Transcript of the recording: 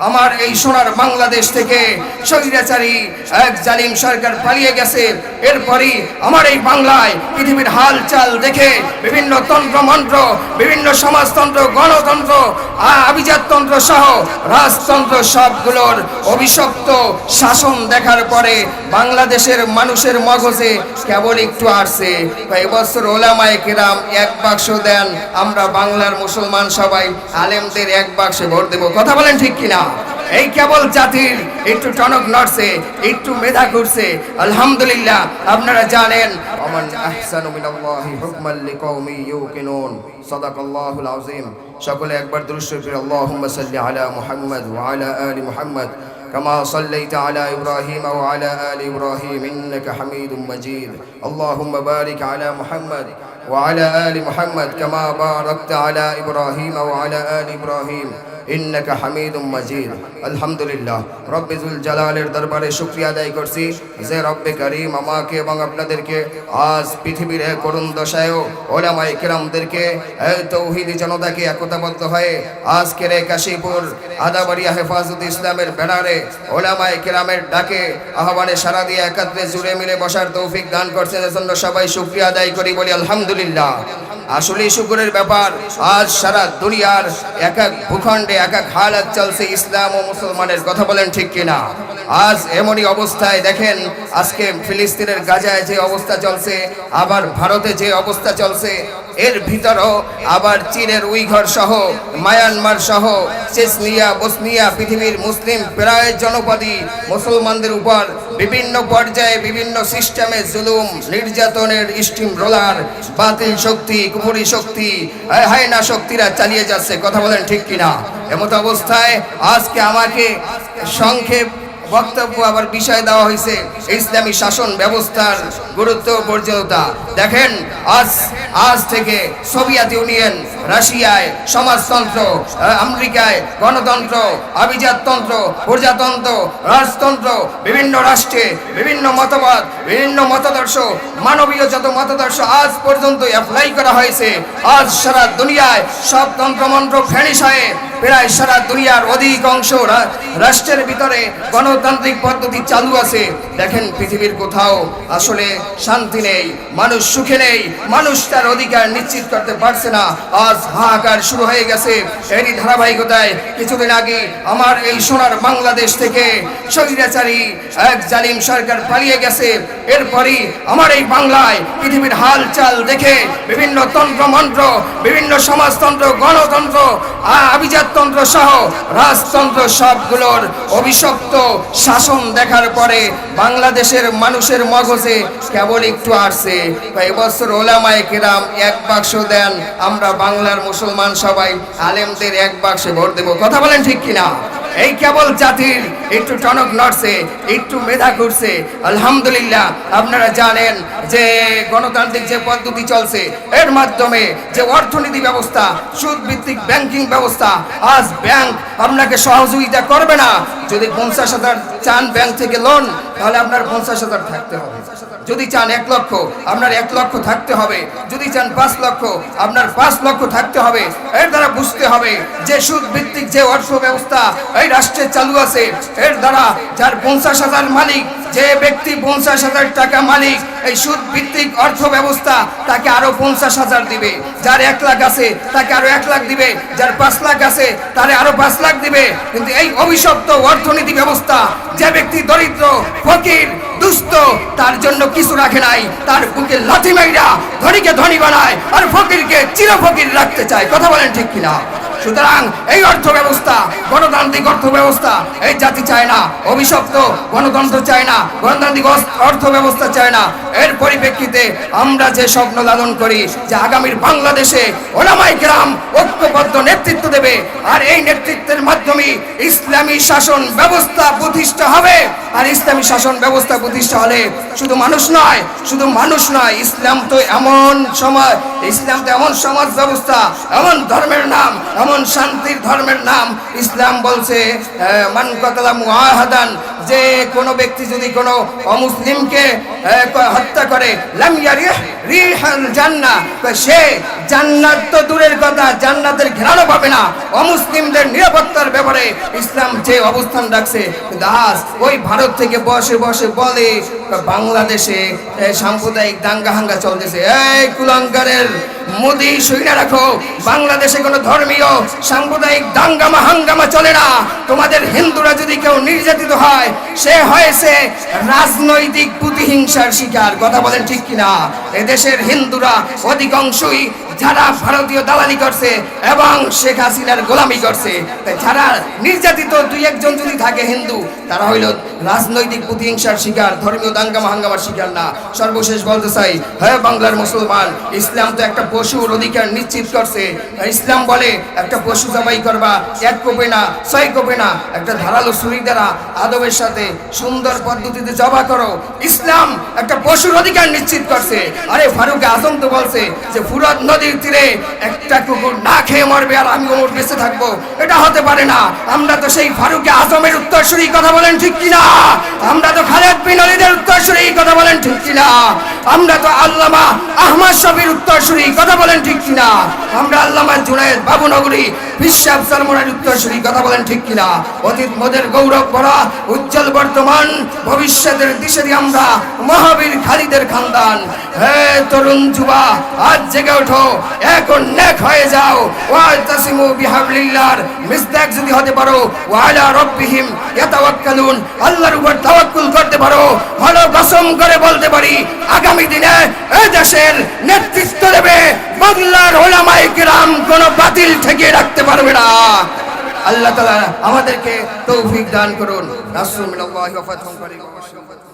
আমার এই সোনার বাংলাদেশ থেকে স্বৈরাচারী এক জালিম সরকার পালিয়ে গেছে। এরপরই আমার এই বাংলায় পৃথিবীর হালচাল দেখে বিভিন্ন তন্ত্র মন্ত্র বিভিন্ন সমাজতন্ত্র, গণতন্ত্র আ- আভিজাততন্ত্র সহ, রাজতন্ত্র সবগুলোর অভিশপ্ত শাসন দেখার পরে বাংলাদেশের মানুষের মগজে কেবল একটু আসছে। এবছর ওলামায় কেরাম এক বাক্স দেন, আমরা বাংলার মুসলমান সবাই আলেমদের এক বাক্সে ভোট দেব। কথা বলেন ঠিক কিনা? এই কেবল জাতির একটু টনক নড়ছে একটু মেধা করছে আলহামদুলিল্লাহ আপনারা জানেন ওমান আহসানু মিনাল্লাহি হুকমান লিকাউমি ইউকিনুন সাদাকাল্লাহুল আযীম সকলে একবার দুরূদ শরীফ পড়ে আল্লাহুম্মা সাল্লি আলা মুহাম্মদ ওয়া আলা আলি মুহাম্মদ كما صليت على إبراهيم وعلى آل إبراهيم إنك حميد مجيد اللهم بارك على محمد وعلى آل محمد كما باركت على إبراهيم وعلى آل إبراهيم ইন্নাকা হামিদুম মাজিদ। আলহামদুলিল্লাহ। রব্বিজুল জালালের দরবারে শুকরিয়া আদায় করছি যে রব্বে করিম আমাকে এবং আপনাদেরকে আজ পৃথিবীর এক করুণ দশায়ও ওলামায়ে কেরামদেরকে তৌহিদি জনতাকে একতাবদ্ধ হয়ে আজকের এই কাশীপুর আদাবাড়িয়া হেফাজত ইসলামের ব্যানারে ওলামায় কেরামের ডাকে আহ্বানে সারা দিয়ে একাত্রে জুড়ে মিলে বসার তৌফিক দান করছেন এজন্য সবাই শুকরিয়া আদায় করি বলি আলহামদুলিল্লাহ। আসলে শুকুরের ব্যাপার, আজ সারা দুনিয়ার এক এক ভূখণ্ডে, এক এক হালাত চলছে ইসলাম ও মুসলমানের, কথা বলেন ঠিক কিনা? আজ এমনই অবস্থায় দেখেন, আজকে ফিলিস্তিনের গাজায় যে অবস্থা চলছে, আবার ভারতে যে অবস্থা চলছে এর ভিতরও আবার চীনের উইঘর সহ, মায়ানমার সহ চেচনিয়া বসনিয়া পৃথিবীর মুসলিম প্রায় জনপদী মুসলমানদের উপর বিভিন্ন পর্যায়ে বিভিন্ন সিস্টেমে জুলুম, নির্যাতনের স্টিম রোলার, বাতিল শক্তি, কুপুরি শক্তি হায়না শক্তিরা চালিয়ে যাচ্ছে। কথা বলেন ঠিক কিনা? এমত অবস্থায় আজকে আমাকে সংক্ষেপ বক্তব্য আবার বিষয় দেওয়া হয়েছে। ইসলামী শাসন ব্যবস্থার গুরুত্ব ও প্রয়োজনীয়তা দেখেন, আজ আজ থেকে সোভিয়েত ইউনিয়ন রাশিয়ায় সমাজতন্ত্র, আমেরিকায় গণতন্ত্র আভিজাততন্ত্র প্রজাতন্ত্র, রাজতন্ত্র, বিভিন্ন রাষ্ট্রে বিভিন্ন মতবাদ, বিভিন্ন মতাদর্শ, মানবীয় যত মতাদর্শ আজ পর্যন্ত অ্যাপ্লাই করা হয়েছে। আজ সারা দুনিয়ায় সব তন্ত্রমন্ত্র ফ্যানিশ হয়ে প্রায় সারা দুনিয়ার অধিকাংশ রাষ্ট্রের ভিতরে গণতান্ত্রিক পদ্ধতি চালু আছে। দেখেন পৃথিবীর কোথাও আসলে শান্তি নেই, মানুষ সুখে নেই, মানুষ তার অধিকার নিশ্চিত করতে পারছে না। আজ হাহাকার শুরু হয়ে গেছে। এরই ধারাবাহিকতায় কিছুদিন আগে আমার এই সোনার বাংলাদেশ থেকে স্বৈরাচারী এক জালিম সরকার পালিয়ে গেছে। এরপরই আমার এই বাংলায় পৃথিবীর হালচাল দেখে বিভিন্ন তন্ত্র মন্ত্র বিভিন্ন সমাজতন্ত্র, গণতন্ত্র, আ- আভিজাততন্ত্র সহ, রাজতন্ত্র সবগুলোর অভিশপ্ত শাসন দেখার পরে বাংলাদেশের মানুষের মগজে কেবল একটু আসছে। এবছর ওলামায় কেরাম এক বাক্স দেন, আমরা বাংলার মুসলমান সবাই আলেমদের এক বাক্সে ভোট দেব। কথা বলেন ঠিক কিনা? এই কেবল জাতির, একটু টনক নড়ছে, একটু মেধা ঘুরছে। আলহামদুলিল্লাহ, আপনারা জানেন যে গণতান্ত্রিক যে পদ্ধতি চলছে, এর মাধ্যমে যে অর্থনীতি ব্যবস্থা সুদ ভিত্তিক ব্যাংকিং ব্যবস্থা, আজ ব্যাংক আপনাকে সহযোগিতা করবে না। যদি পঞ্চাশ হাজার চান ব্যাংক থেকে লোন তাহলে আপনার পঞ্চাশ হাজার থাকতে হবে। যদি চান এক লক্ষ, আপনার এক লক্ষ থাকতে হবে। যদি চান পাঁচ লক্ষ, আপনার পাঁচ লক্ষ থাকতে হবে। এর দ্বারা বুঝতে হবে যে সুদ ভিত্তিক যে অর্থ ব্যবস্থা এই রাষ্ট্রে চালু আছে, এর দ্বারা যার পঞ্চাশ হাজার মালিক, যে ব্যক্তি পঞ্চাশ হাজার টাকা মালিক এই সুদ ভিত্তিক অর্থ ব্যবস্থা তাকে আরও পঞ্চাশ হাজার দিবে। যার এক লাখ আছে, তাকে আরও এক লাখ দিবে। যার পাঁচ লাখ আছে, তারে আরও পাঁচ লাখ দিবে। কিন্তু এই অভিশপ্ত অর্থনীতি ব্যবস্থা, যে ব্যক্তি দরিদ্র, ফকির, দুস্থ, তার জন্য কিছু রাখে নাই। তার বুকে লাথি মাইরা ধনীকে ধনী বানায় আর ফকিরকে চির ফকির রাখতে চায়। কথা বলেন ঠিক কিনা? সুতরাং এই অর্থ ব্যবস্থা গণতান্ত্রিক অর্থ ব্যবস্থা এই জাতি চায় না, অভিশপ্ত, গণতন্ত্র চায় না, গণতান্ত্রিক অর্থ ব্যবস্থা চায় না। এর পরিপ্রেক্ষিতে আমরা যে স্বপ্ন লালন করি, যে আগামীর বাংলাদেশে ওলামাই গ্রাম ঐক্যবদ্ধ নেতৃত্ব দেবে, আর এই নেতৃত্বের মাধ্যমে ইসলামী শাসন ব্যবস্থা প্রতিষ্ঠা হবে। আর ইসলামী শাসন ব্যবস্থা প্রতিষ্ঠা হলে শুধু মানুষ নয়, শুধু মানুষ নয়, ইসলাম তো এমন সমাজ, ইসলাম তো এমন সমাজ ব্যবস্থা, এমন ধর্মের নাম, এমন শান্তির ধর্মের নাম ইসলাম বলছে আহ, মান কতলা মুআহাদান যে কোনো ব্যক্তি যদি কোনো অমুসলিমকে হত্যা করে সে জান্নাত তো দূরের কথা, জান্নাতের ঘেরানো পাবে না। অমুসলিমদের নিরাপত্তার ব্যাপারে ইসলাম যে অবস্থান রাখছে দাস ওই ভারত থেকে বসে বসে বলে বাংলাদেশে সাম্প্রদায়িক দাঙ্গা হাঙ্গা চলতেছে। এই কুলাঙ্গারের মোদি সইনা রাখো, বাংলাদেশে কোনো ধর্মীয় সাম্প্রদায়িক দাঙ্গামা হাঙ্গামা চলে না। তোমাদের হিন্দুরা যদি কেউ নির্যাতিত হয় সে হয়েছে রাজনৈতিক প্রতিহিংসার শিকার। কথা বলেন ঠিক কিনা? এদেশের হিন্দুরা অধিকাংশই যারা ভারতীয় দালালি করছে এবং শেখ হাসিনার গোলামি করছে যারা নির্যাতিত দুই একজন যদি থাকে হিন্দু, তারা হইল রাজনৈতিক প্রতিহিংসার শিকার, ধর্মীয় দাঙ্গামা হাঙ্গামার শিকার না। সর্বশেষ বলতে চাই হ্যাঁ বাংলার মুসলমান, ইসলাম তো একটা পশুর অধিকার নিশ্চিত করছে। ইসলাম বলে একটা পশু জবাই করবা, এক কোপে না, ছয় কোপে না, একটা ধারালো ছুরি দ্বারা আদবের সাথে সুন্দর পদ্ধতিতে জবা করো। ইসলাম একটা পশুর অধিকার নিশ্চিত করছে। আরে ফারুক আজম তো বলছে যে ফুরত নদীর তীরে একটা কুকুর না খেয়ে মরবে আর আমি ওর বেঁচে থাকব। এটা হতে পারে না। আমরা তো সেই ফারুকে আজমের উত্তরসূরি কথা বলেন ঠিক কিনা? আমরা তো খালেদ বিন অলিদের উত্তরসূরি কথা বলেন ঠিক কিনা? আমরা তো আল্লামা আহমদ শফির উত্তরসূরি কথা বলেন ঠিক কিনা? আমরা আল্লামা জুনায়েদ বাবুনগরী বিশ্বাস সরমনের উত্তরসূরি কথা বলেন ঠিক কিনা? অতীত মোদের গৌরব ভরা, উজ্জ্বল বর্তমান, ভবিষ্যতের দিশেরই আমরা মহাবীর খালিদের খানদান। হে তরুণ যুবা, আজ জেগে ওঠো, এখন নেক হয়ে যাও। ওয়াল তাসিমু বিহাবলিল্লাহর মিসদাক যদি হতে পারো, ওয়ালা রব্বিহিম ইয়াতাওয়াক্কালুন আল্লাহর উপর তাওয়াক্কুল করতে পারো। ভালো কসম করে বলতে পারি, আগামী দিনে এই দেশের নেতৃত্ব দেবে, বাংলার ওলামায়ে কিরাম কোনো বাতিল থেকে রাখতে পারবে না। আল্লাহ তাআলা আমাদেরকে তৌফিক দান করুন। রাসূলুল্লাহ ওয়া ফাতহুম